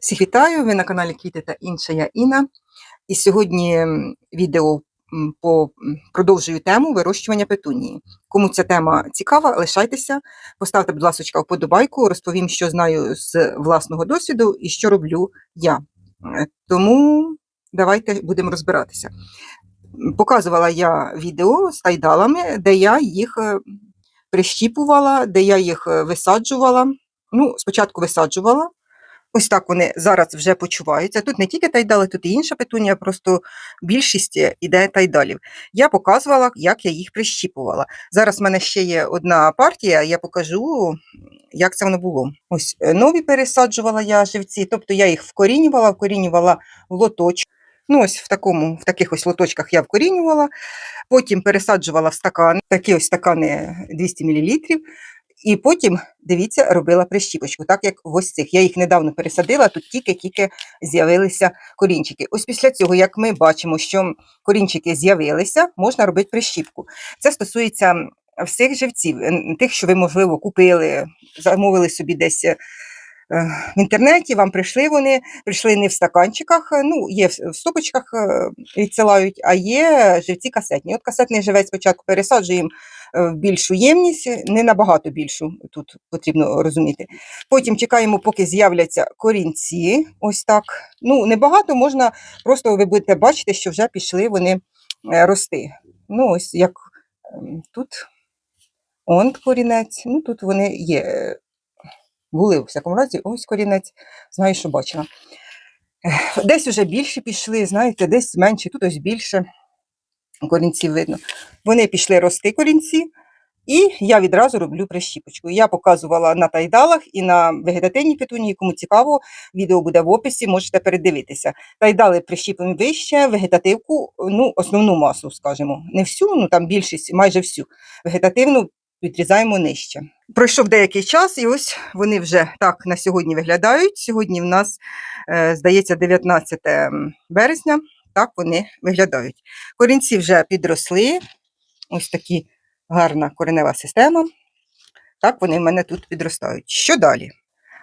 Всіх вітаю! Ви на каналі Квіти та інше я Інна. І сьогодні відео по продовжую тему вирощування петунії. Кому ця тема цікава, лишайтеся, поставте, будь ласка, вподобайку, розповім, що знаю з власного досвіду і що роблю я. Е, Тому давайте будемо розбиратися. Показувала я відео з тайдалами, де я їх е, прищіпувала, де я їх е, висаджувала. Ну, спочатку висаджувала. Ось так вони зараз вже почуваються. Тут не тільки тайдали, тут і інша петунія, просто більшість іде тайдалів. Я показувала, як я їх прищіпувала. Зараз в мене ще є одна партія, я покажу, як це воно було. Ось е, нові пересаджувала я живці, тобто я їх вкорінювала, вкорінювала в лоточок. Ну, ось в такому, в таких ось лоточках я вкорінювала, потім пересаджувала в стакани, такі ось стакани 200 мл. І потім, дивіться, робила прищіпочку, так як ось цих. Я їх недавно пересадила, тут тільки-тільки з'явилися корінчики. Ось після цього, як ми бачимо, що корінчики з'явилися, можна робити прищіпку. Це стосується всіх живців, тих, що ви, можливо, купили, замовили собі десь. Е, В інтернеті вам прийшли вони, прийшли не в стаканчиках, е, ну, є в стопочках е, відсилають, а є живці касетні. От касетний живець спочатку пересаджуємо е, в більшу ємність, не набагато більшу, тут потрібно розуміти. Потім чекаємо, поки з'являться корінці. Ось так. Ну, небагато можна, просто ви будете бачити, що вже пішли вони рости. Ну, ось як ем, тут он корінець, ну тут вони є. Були, у всякому разі, ось корінець, знаю, що бачила. Десь вже більше пішли, знаєте, десь менше, тут ось більше корінців видно. Вони пішли рости корінці, і я відразу роблю прищіпочку. Я показувала на тайдалах і на вегетативній петунії. Кому цікаво, відео буде в описі, можете передивитися. Тайдали прищіпимо вище, вегетативку, ну, основну масу, скажімо, не всю, ну там більшість, майже всю. Вегетативну відрізаємо нижче. Пройшов деякий час, і ось вони вже так на сьогодні виглядають. Сьогодні в нас, е, здається, 19 березня. Так вони виглядають. Корінці вже підросли. Ось такі гарна коренева система. Так вони в мене тут підростають. Що далі?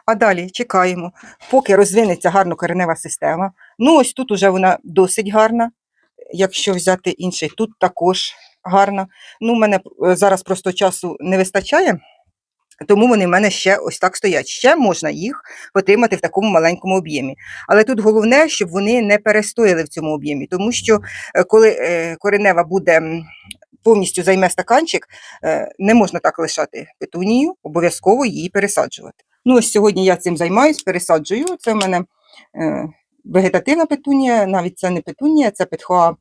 А далі чекаємо, поки розвинеться гарно коренева система. Ну, ось тут уже вона досить гарна. Якщо взяти інший, тут також гарна. Ну, мене е, зараз просто часу не вистачає, тому вони в мене ще ось так стоять. Ще можна їх отримати в такому маленькому об'ємі. Але тут головне, щоб вони не перестояли в цьому об'ємі, тому що е, коли е, коренева буде повністю займе стаканчик, не можна так лишати петунію, обов'язково її пересаджувати. Ну, ось сьогодні я цим займаюсь, пересаджую. Це в мене вегетативна петунія, навіть це не петунія, це петхоа,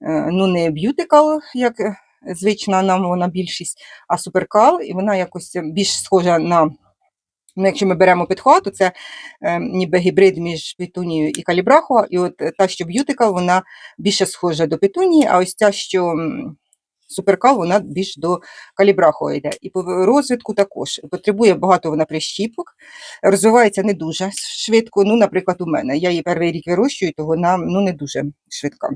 ну не б'ютикал, як е, звична нам вона більшість, а суперкал, і вона якось більш схожа на. Ну, якщо ми беремо петхоа, то це е, ніби гібрид між петунією і калібрахо. І от е, та, що б'ютикал, вона більше схожа до петунії, а ось ця, що суперкал, вона більш до калібрахо йде. І по розвитку також потребує багато вона прищіпок, розвивається не дуже швидко. Ну, наприклад, у мене. Я її перший рік вирощую, то вона ну, не дуже швидка.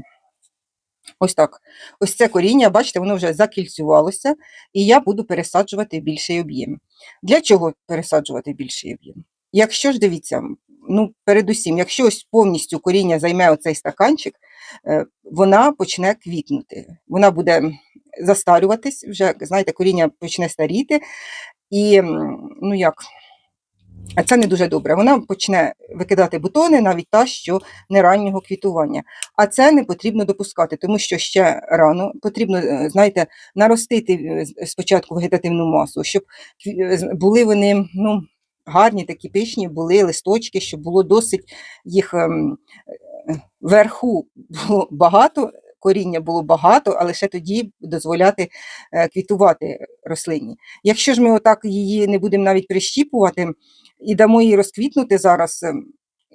Ось так. Ось це коріння, бачите, воно вже закільцювалося, і я буду пересаджувати більший об'єм. Для чого пересаджувати більший об'єм? Якщо ж дивіться, ну, передусім, якщо ось повністю коріння займе оцей стаканчик, е, вона почне квітнути. Вона буде застарюватись, вже, знаєте, коріння почне старіти, і ну як. А це не дуже добре. Вона почне викидати бутони, навіть та, що не раннього квітування. А це не потрібно допускати, тому що ще рано потрібно, е, знаєте, наростити е, спочатку вегетативну масу, щоб е, були вони ну, гарні, такі пишні, були листочки, щоб було досить їх ем, вверху було багато, коріння було багато, а лише тоді дозволяти е, квітувати рослині. Якщо ж ми отак її не будемо навіть прищіпувати і дамо їй розквітнути зараз, ем,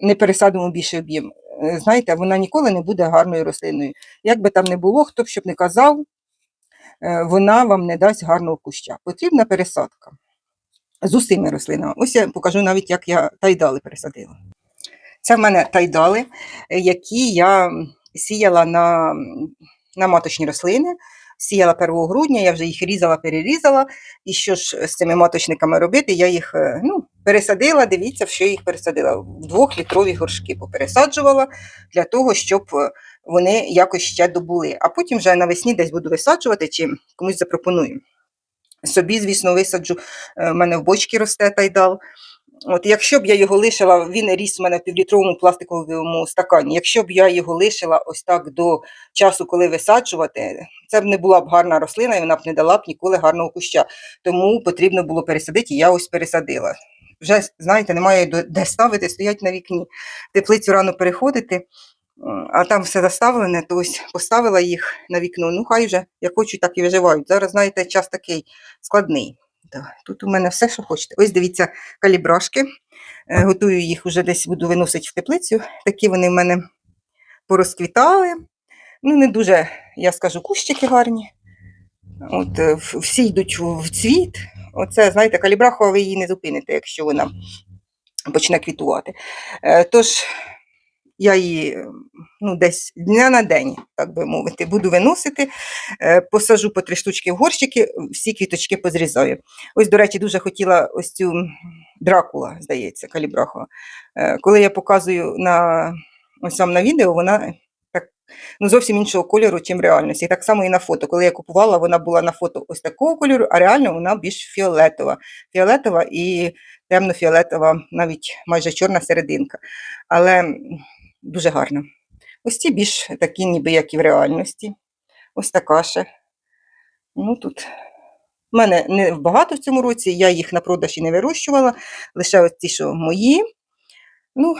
не пересадимо більше об'єм, е, знаєте, вона ніколи не буде гарною рослиною. Як би там не було, хто б щоб не казав, е, вона вам не дасть гарного куща. Потрібна пересадка з усіми рослинами. Ось я покажу навіть, як я тайдали пересадила. Це в мене тайдали, які я сіяла на, на маточні рослини. сіяла 1 грудня, я вже їх різала, перерізала. І що ж з цими маточниками робити? Я їх е, ну, пересадила, дивіться, що я їх пересадила. В двохлітрові горшки попересаджувала для того, щоб е, вони якось ще добули. А потім вже навесні десь буду висаджувати чи комусь запропоную. Собі, звісно, висаджу. Е, в мене в бочці росте тайдал. От якщо б я його лишила, він ріс у мене в півлітровому пластиковому стакані. Якщо б я його лишила ось так до часу, коли висаджувати, це б не була б гарна рослина, і вона б не дала б ніколи гарного куща. Тому потрібно було пересадити, і я ось пересадила. Вже, знаєте, немає де ставити, стоять на вікні. Теплицю рано переходити, а там все заставлене, то ось поставила їх на вікно. Ну, хай вже як хочуть, так і виживають. Зараз, знаєте, час такий складний. Да, Тут у мене все, що хочете. Ось дивіться, калібрашки. Е, Готую їх уже десь буду виносити в теплицю. Такі вони в мене порозквітали. Ну, не дуже, я скажу, кущики гарні. От, е, всі йдуть в цвіт. Оце, знаєте, калібрахова ви її не зупините, якщо вона почне квітувати. Е, Тож я її ну, десь дня на день, так би мовити, буду виносити, е, посажу по три штучки в горщики, всі квіточки позрізаю. Ось, до речі, дуже хотіла ось цю дракула, здається, калібрахова. Е, Коли я показую на ось вам на відео, вона так ну, зовсім іншого кольору, чим реальності. І так само і на фото. Коли я купувала, вона була на фото ось такого кольору, а реально вона більш фіолетова. Фіолетова і темно-фіолетова, навіть майже чорна серединка. Але дуже гарно. Ось ці більш такі, ніби як і в реальності. Ось така ще. Ну тут. У мене не багато в цьому році, я їх на продаж і не вирощувала, лише ось ті, що мої. Ну,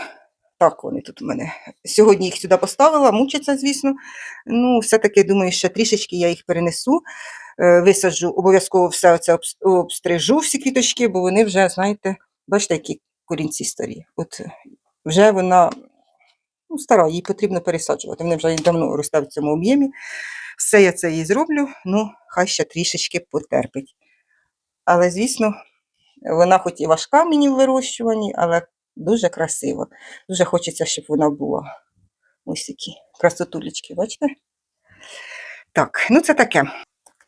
так вони тут у мене. Сьогодні їх сюди поставила, мучиться, звісно. Ну, все-таки думаю, що трішечки я їх перенесу, е, висаджу, обов'язково все це обстрижу, всі квіточки, бо вони вже, знаєте, бачите, які корінці старі. От вже вона ну, стара, її потрібно пересаджувати. Вони вже давно росте в цьому об'ємі. Все я це їй зроблю, ну, хай ще трішечки потерпить. Але, звісно, вона хоч і важка мені в вирощуванні, але дуже красиво. Дуже хочеться, щоб вона була. Ось які красотулечки, бачите? Так, ну це таке.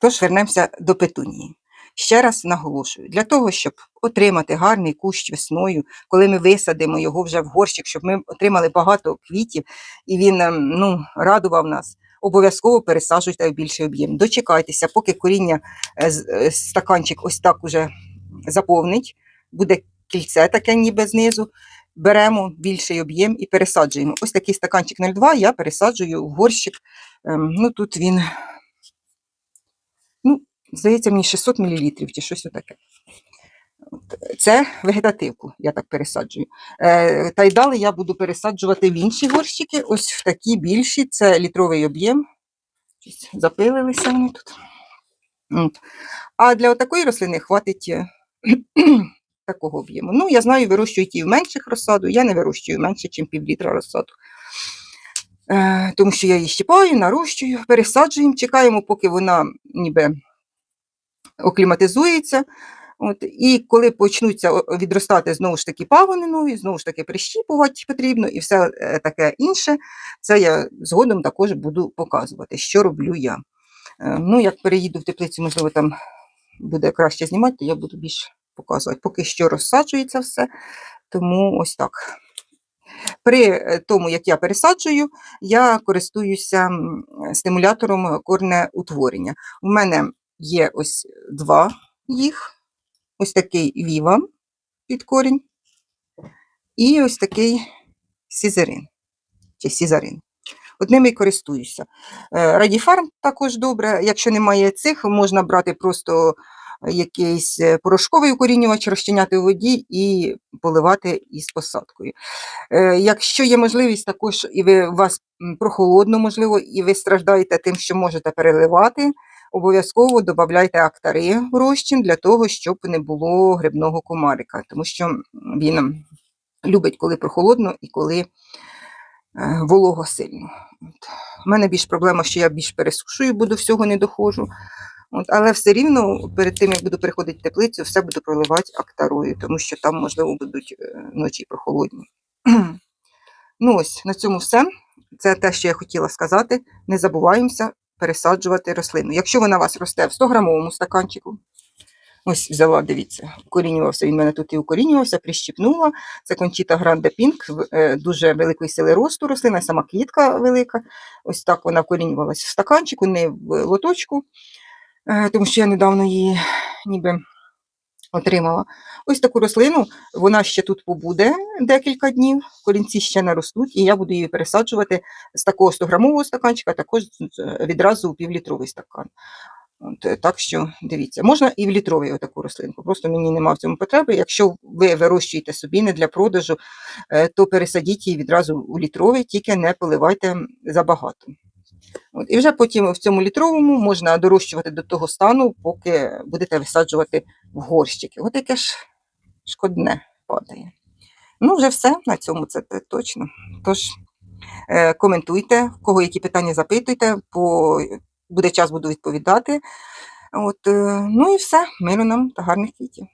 Тож вернемося до петунії. Ще раз наголошую, для того, щоб отримати гарний кущ весною, коли ми висадимо його вже в горщик, щоб ми отримали багато квітів і він ем, ну, радував нас, обов'язково пересаджуйте в більший об'єм. Дочекайтеся, поки коріння е, е, стаканчик ось так уже заповнить, буде кільце таке ніби знизу. Беремо більший об'єм і пересаджуємо. Ось такий стаканчик 0,2 я пересаджую в горщик. Ем, ну тут він, здається, мені 600 мл чи щось отаке. Це вегетативку, я так пересаджую. Е, далі я буду пересаджувати в інші горщики, ось в такі більші, це літровий об'єм. Запилилися вони тут. От. А для такої рослини хватить е, такого об'єму. Ну, я знаю, вирощують і в менших розсаду, я не вирощую менше, ніж півлітра розсаду. Е, тому що я її щипаю, нарощую, пересаджуємо, чекаємо, поки вона ніби окліматизується. От, і коли почнуться відростати знову ж таки пагони нові, знову ж таки прищіпувати потрібно і все е, таке інше, це я згодом також буду показувати, що роблю я. Е, Ну, як переїду в теплицю, можливо, там буде краще знімати, я буду більше показувати. Поки що розсаджується все, тому ось так. При е, тому, як я пересаджую, я користуюся стимулятором корнеутворення. У мене є ось два їх. Ось такий Віва під корінь, і ось такий сізерин чи сізарин. Одними і користуюся. Е, Радіфарм також добре. Якщо немає цих, можна брати просто якийсь е, порошковий укорінювач, розчиняти у воді і поливати із посадкою. Е, Якщо є можливість, також і ви у вас прохолодно, можливо, і ви страждаєте тим, що можете переливати, обов'язково додавайте актари в розчин для того, щоб не було грибного комарика, тому що він любить, коли прохолодно і коли е, волого сильно. От. У мене більш проблема, що я більш пересушую, буду всього не доходжу. От, але все рівно перед тим, як буду переходити в теплицю, все буду проливати актарою, тому що там, можливо, будуть е, ночі прохолодні. ну ось, на цьому все. Це те, що я хотіла сказати. Не забуваємося пересаджувати рослину. Якщо вона у вас росте в 100-грамовому стаканчику, ось взяла, дивіться, укорінювався, він мене тут і укорінювався, прищіпнула. Це кончіта Гранде Пінк, дуже великої сили росту рослина, сама квітка велика. Ось так вона вкорінювалася в стаканчику, не в лоточку, е, тому що я недавно її ніби отримала. Ось таку рослину, вона ще тут побуде декілька днів, корінці ще наростуть, і я буду її пересаджувати з такого 100-грамового стаканчика, також відразу у півлітровий стакан. От, так що дивіться, можна і в літровий отаку рослинку. Просто мені нема в цьому потреби. Якщо ви вирощуєте собі не для продажу, е, то пересадіть її відразу у літровий, тільки не поливайте забагато. От, і вже потім в цьому літровому можна дорощувати до того стану, поки будете висаджувати в горщики. От яке ж шкодне падає. Ну, вже все на цьому це точно. Тож е, коментуйте, в кого які питання запитуйте, по... буде час, буду відповідати. От, е, ну і все, миру нам та гарних квітів.